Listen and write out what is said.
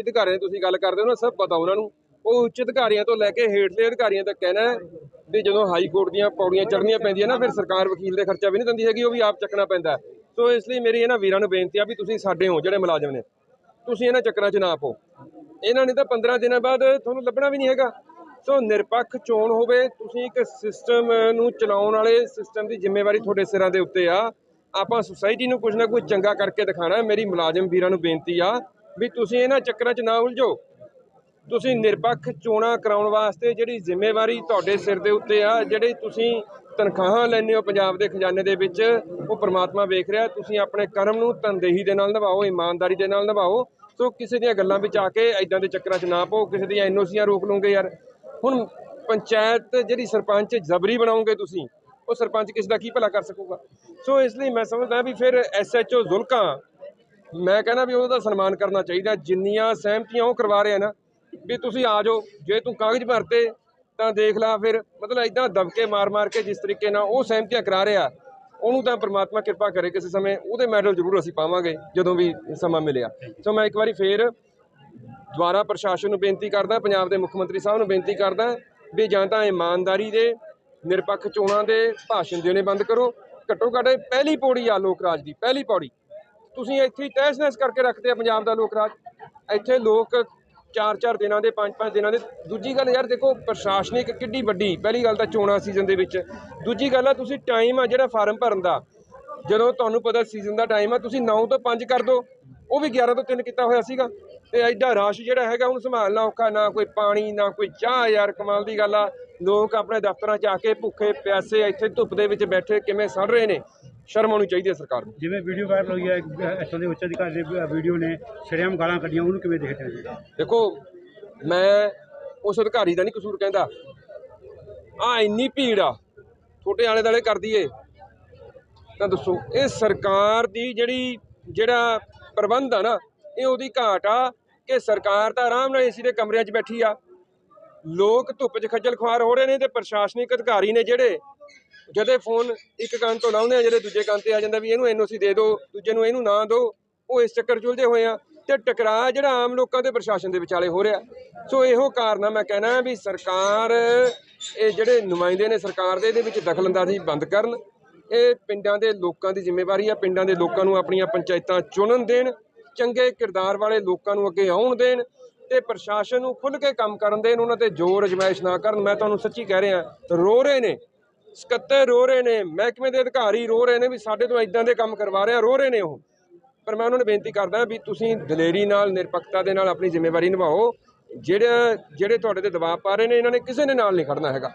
ਅਧਿਕਾਰੀਆਂ ਦੀ ਤੁਸੀਂ ਗੱਲ ਕਰਦੇ ਹੋ ਨਾ, ਸਭ ਪਤਾ ਉਹਨਾਂ ਨੂੰ। ਉਹ ਉੱਚ ਅਧਿਕਾਰੀਆਂ ਤੋਂ ਲੈ ਕੇ ਹੇਠਲੇ ਅਧਿਕਾਰੀਆਂ ਤੱਕ ਕਹਿਣਾ ਹੈ ਵੀ ਜਦੋਂ ਹਾਈ ਕੋਰਟ ਦੀਆਂ ਪੌੜੀਆਂ ਚੜ੍ਹਨੀਆਂ ਪੈਂਦੀਆਂ ਨਾ, ਫਿਰ ਸਰਕਾਰ ਵਕੀਲ ਦੇ ਖਰਚਾ ਵੀ ਨਹੀਂ ਦਿੰਦੀ ਹੈਗੀ, ਉਹ ਵੀ ਆਪ ਚੱਕਣਾ ਪੈਂਦਾ ਸੋ ਇਸ ਲਈ ਮੇਰੀ ਇਹਨਾਂ ਵੀਰਾਂ ਨੂੰ ਬੇਨਤੀ ਆ ਵੀ ਤੁਸੀਂ ਸਾਡੇ ਹੋ, ਜਿਹੜੇ ਮੁਲਾਜ਼ਮ ਨੇ। ਤੁਸੀਂ ਇਹਨਾਂ ਚੱਕਰਾਂ 'ਚ ਨਾ ਪਓ। ਇਹਨਾਂ ਨੇ ਤਾਂ 15 ਦਿਨਾਂ ਬਾਅਦ ਤੁਹਾਨੂੰ ਲੱਭਣਾ ਵੀ ਨਹੀਂ ਹੈਗਾ। ਸੋ ਨਿਰਪੱਖ ਚੋਣ ਹੋਵੇ, ਤੁਸੀਂ ਇੱਕ ਸਿਸਟਮ ਨੂੰ ਚਲਾਉਣ ਵਾਲੇ ਸਿਸਟਮ ਦੀ ਜ਼ਿੰਮੇਵਾਰੀ ਤੁਹਾਡੇ ਸਿਰਾਂ ਦੇ ਉੱਤੇ ਆ। ਆਪਾਂ ਸੁਸਾਇਟੀ ਨੂੰ ਕੁਝ ਨਾ ਕੁਝ ਚੰਗਾ ਕਰਕੇ ਦਿਖਾਣਾ ਮੇਰੀ ਮੁਲਾਜ਼ਮ ਵੀਰਾਂ ਨੂੰ ਬੇਨਤੀ ਆ ਵੀ ਤੁਸੀਂ ਇਹਨਾਂ ਚੱਕਰਾਂ 'ਚ ਨਾ ਉਲਝੋ। ਤੁਸੀਂ ਨਿਰਪੱਖ ਚੋਣਾਂ ਕਰਾਉਣ ਵਾਸਤੇ ਜਿਹੜੀ ਜ਼ਿੰਮੇਵਾਰੀ ਤੁਹਾਡੇ ਸਿਰ ਦੇ ਉੱਤੇ ਆ, ਜਿਹੜੀ ਤੁਸੀਂ ਤਨਖਾਹਾਂ ਲੈਂਦੇ ਹੋ ਪੰਜਾਬ ਦੇ ਖਜ਼ਾਨੇ ਦੇ ਵਿੱਚ, ਉਹ ਪ੍ਰਮਾਤਮਾ ਵੇਖ ਰਿਹਾ। ਤੁਸੀਂ ਆਪਣੇ ਕਰਮ ਨੂੰ ਤਨਦੇਹੀ ਦੇ ਨਾਲ ਨਿਭਾਓ, ਇਮਾਨਦਾਰੀ ਦੇ ਨਾਲ ਨਿਭਾਓ। ਸੋ ਕਿਸੇ ਦੀਆਂ ਗੱਲਾਂ ਵਿੱਚ ਆ ਕੇ ਐਦਾਂ ਦੇ ਚੱਕਰਾਂ 'ਚ ਨਾ ਪਾਓ, ਕਿਸੇ ਦੀਆਂ ਐਨਓਸੀਆਂ ਰੋਕ ਲਓਗੇ ਯਾਰ। ਹੁਣ ਪੰਚਾਇਤ ਜਿਹੜੀ ਸਰਪੰਚ ਜ਼ਬਰੀ ਬਣਾਉਂਗੇ ਤੁਸੀਂ, ਉਹ ਸਰਪੰਚ ਕਿਸ ਦਾ ਕੀ ਭਲਾ ਕਰ ਸਕੂਗਾ? ਸੋ ਇਸ ਲਈ ਮੈਂ ਸਮਝਦਾ ਵੀ ਫਿਰ ਐਸਐਚਓ ਜ਼ੁਲਕਾਂ ਮੈਂ ਕਹਿੰਦਾ ਵੀ ਉਹਦਾ ਸਨਮਾਨ ਕਰਨਾ ਚਾਹੀਦਾ, ਜਿੰਨੀਆਂ ਸਹਿਮਤੀਆਂ ਉਹ ਕਰਵਾ ਰਿਹਾ ਨਾ, ਵੀ ਤੁਸੀਂ ਆ ਜਾਓ, ਜੇ ਤੂੰ ਕਾਗਜ਼ ਭਰਤੇ ਤਾਂ ਦੇਖ ਲਾ ਫਿਰ, ਮਤਲਬ ਇਦਾਂ ਦਬਕੇ ਮਾਰ-ਮਾਰ ਕੇ ਜਿਸ ਤਰੀਕੇ ਨਾਲ ਉਹ ਸਹਿਮਤੀਆਂ ਕਰਾ ਰਿਹਾ, ਉਹਨੂੰ ਤਾਂ ਪ੍ਰਮਾਤਮਾ ਕਿਰਪਾ ਕਰੇ ਕਿਸੇ ਸਮੇਂ, ਉਹਦੇ ਮੈਡਲ ਜ਼ਰੂਰ ਅਸੀਂ ਪਾਵਾਂਗੇ, ਜਦੋਂ ਵੀ ਸਮਾਂ ਮਿਲਿਆ। ਸੋ ਮੈਂ ਇੱਕ ਵਾਰੀ ਫੇਰ ਦੁਆਰਾ ਪ੍ਰਸ਼ਾਸਨ ਨੂੰ ਬੇਨਤੀ ਕਰਦਾ, ਪੰਜਾਬ ਦੇ ਮੁੱਖ ਮੰਤਰੀ ਸਾਹਿਬ ਨੂੰ ਬੇਨਤੀ ਕਰਦਾ, ਵੀ ਜਾਂ ਤਾਂ ਇਮਾਨਦਾਰੀ ਦੇ, ਨਿਰਪੱਖ ਚੋਣਾਂ ਦੇ ਭਾਸ਼ਣ ਦੇਣੇ ਬੰਦ ਕਰੋ। ਘੱਟੋ ਘੱਟ ਪਹਿਲੀ ਪੌੜੀ ਆ ਲੋਕ ਰਾਜ ਦੀ, ਪਹਿਲੀ ਪੌੜੀ। ਤੁਸੀਂ ਇੱਥੇ ਹੀ ਤਹਿਸ-ਨਹਿਸ ਕਰਕੇ ਰੱਖਦੇ ਆ ਪੰਜਾਬ ਦਾ ਲੋਕ ਰਾਜ। ਇੱਥੇ ਲੋਕ ਚਾਰ ਚਾਰ ਦਿਨਾਂ ਦੇ, ਪੰਜ ਪੰਜ ਦਿਨਾਂ ਦੇ। ਦੂਜੀ ਗੱਲ ਯਾਰ ਦੇਖੋ, ਪ੍ਰਸ਼ਾਸਨਿਕ ਕਿੱਡੀ ਵੱਡੀ ਪਹਿਲੀ ਗੱਲ ਤਾਂ ਚੋਣਾਂ ਸੀਜ਼ਨ ਦੇ ਵਿੱਚ। ਦੂਜੀ ਗੱਲ ਆ, ਤੁਸੀਂ ਟਾਈਮ ਆ ਜਿਹੜਾ ਫਾਰਮ ਭਰਨ ਦਾ। ਜਦੋਂ ਤੁਹਾਨੂੰ ਪਤਾ ਸੀਜ਼ਨ ਦਾ ਟਾਈਮ ਆ, ਤੁਸੀਂ 9 ਤੋਂ 5 ਕਰ ਦਿਓ ਉਹ ਵੀ 11 ਤੋਂ 3 ਕੀਤਾ ਹੋਇਆ ਸੀਗਾ। ਤੇ ਐਡਾ ਰਸ਼ ਜਿਹੜਾ ਹੈਗਾ, ਉਹਨੂੰ ਸੰਭਾਲਣਾ ਔਖਾ, ਨਾ ਕੋਈ ਪਾਣੀ, ਨਾ ਕੋਈ ਚਾਹ ਯਾਰ, ਕਮਾਲ ਦੀ ਗੱਲ ਆ। ਲੋਕ ਆਪਣੇ ਦਫ਼ਤਰਾਂ 'ਚ ਆ ਕੇ ਭੁੱਖੇ, ਪਿਆਸੇ ਇੱਥੇ ਧੁੱਪ ਦੇ ਵਿੱਚ ਬੈਠੇ, ਕਿਵੇਂ ਸੜ ਰਹੇ ਨੇ? ਸ਼ਰਮ ਆਉਣੀ ਚਾਹੀਦੀ ਹੈ ਸਰਕਾਰ ਨੂੰ। ਜਿਵੇਂ ਵੀਡੀਓ ਵਾਇਰਲ ਹੋਈ ਹੈ ਇੱਥੋਂ ਦੇ ਉੱਚ ਅਧਿਕਾਰੀ ਦੀ ਵੀਡੀਓ ਨੇ ਸ਼ਰੇਆਮ ਗਾਲਾਂ ਕੱਢੀਆਂ ਉਹਨੂੰ ਕਿਵੇਂ ਦੇਖਦੇ ਹੋ ਜੀ ਦੇਖੋ ਮੈਂ ਉਸ ਅਧਿਕਾਰੀ ਦਾ ਨਹੀਂ ਕਸੂਰ ਕਹਿੰਦਾ। ਆ ਇੰਨੀ ਭੀੜ ਆ ਛੋਟੇ ਆਲੇ ਦਾਲੇ ਕਰ ਦਈਏ ਤਾਂ ਦੱਸੋ ਇਹ ਸਰਕਾਰ ਦੀ ਜਿਹੜੀ ਜਿਹੜਾ ਪ੍ਰਬੰਧ ਆ ਨਾ ਇਹ ਉਹਦੀ ਘਾਟ ਆ ਕਿ ਸਰਕਾਰ ਤਾਂ ਆਰਾਮ ਨਾਲ ਏਸੀ ਦੇ ਕਮਰਿਆਂ 'ਚ ਬੈਠੀ ਆ। ਲੋਕ ਧੁੱਪ 'ਚ ਖੱਜਲ ਖੁਆਰ ਹੋ ਰਹੇ ਨੇ ਤੇ ਪ੍ਰਸ਼ਾਸਨਿਕ ਅਧਿਕਾਰੀ ਨੇ ਜਿਹੜੇ ਜਦੇ ਫੋਨ ਇੱਕ ਕੰਨ ਤੋਂ ਲਾਉਂਦੇ ਆ ਜਿਹੜੇ ਦੂਜੇ ਕੰਨ ਤੇ ਆ ਜਾਂਦਾ ਵੀ ਇਹਨੂੰ ਐਨਓਸੀ ਦੇ ਦਿਓ, ਦੂਜੇ ਨੂੰ ਇਹਨੂੰ ਨਾ ਦਿਓ, ਉਹ ਇਸ ਚੱਕਰ 'ਚ ਹੋਏ ਆ ਤੇ ਟਕਰਾਅ ਜਿਹੜਾ ਆਮ ਲੋਕਾਂ ਦੇ ਪ੍ਰਸ਼ਾਸਨ ਦੇ ਵਿਚਾਲੇ ਹੋ ਰਿਹਾ। ਸੋ ਇਹੋ ਕਾਰਨ ਆ, ਮੈਂ ਕਹਿਣਾ ਵੀ ਸਰਕਾਰ ਇਹ ਜਿਹੜੇ ਨੁਮਾਇੰਦੇ ਨੇ ਸਰਕਾਰ ਦੇ, ਇਹਦੇ ਵਿੱਚ ਦਖਲਅੰਦਾਜ਼ੀ ਬੰਦ ਕਰਨ। ਇਹ ਪਿੰਡਾਂ ਦੇ ਲੋਕਾਂ ਦੀ ਜ਼ਿੰਮੇਵਾਰੀ ਆ, ਪਿੰਡਾਂ ਦੇ ਲੋਕਾਂ ਨੂੰ ਆਪਣੀਆਂ ਪੰਚਾਇਤਾਂ ਚੁਣਨ ਦੇਣ, ਚੰਗੇ ਕਿਰਦਾਰ ਵਾਲੇ ਲੋਕਾਂ ਨੂੰ ਅੱਗੇ ਆਉਣ ਦੇਣ ਤੇ ਪ੍ਰਸ਼ਾਸਨ ਨੂੰ ਖੁੱਲ੍ਹ ਕੇ ਕੰਮ ਕਰਨ ਦੇਣ, ਉਹਨਾਂ ਤੇ ਜ਼ੋਰ ਅਜਮਾਇਸ਼ ਨਾ ਕਰਨ। ਮੈਂ ਤੁਹਾਨੂੰ ਸੱਚੀ ਕਹਿ ਰਿਹਾ, ਰੋ ਰਹੇ ਨੇ। ਸਕੱਤਰ ਰੋ ਰਹੇ ਨੇ, ਮਹਿਕਮੇ ਦੇ ਅਧਿਕਾਰੀ ਰੋ ਰਹੇ ਨੇ ਵੀ ਸਾਡੇ ਤੋਂ ਇਦਾਂ ਦੇ ਕੰਮ ਕਰਵਾ ਰਿਹਾ, ਰੋ ਰਹੇ ਨੇ ਉਹ। ਪਰ ਮੈਂ ਉਹਨਾਂ ਨੂੰ ਬੇਨਤੀ ਕਰਦਾ ਵੀ ਤੁਸੀਂ ਦਲੇਰੀ ਨਾਲ, ਨਿਰਪੱਖਤਾ ਦੇ ਨਾਲ ਆਪਣੀ ਜ਼ਿੰਮੇਵਾਰੀ ਨਿਭਾਓ। ਜਿਹੜੇ ਜਿਹੜੇ ਤੁਹਾਡੇ ਤੇ ਦਬਾਅ ਪਾ ਰਹੇ ਨੇ, ਇਹਨਾਂ ਨੇ ਕਿਸੇ ਨੇ ਨਾਲ ਨਹੀਂ ਖੜਨਾ ਹੈਗਾ।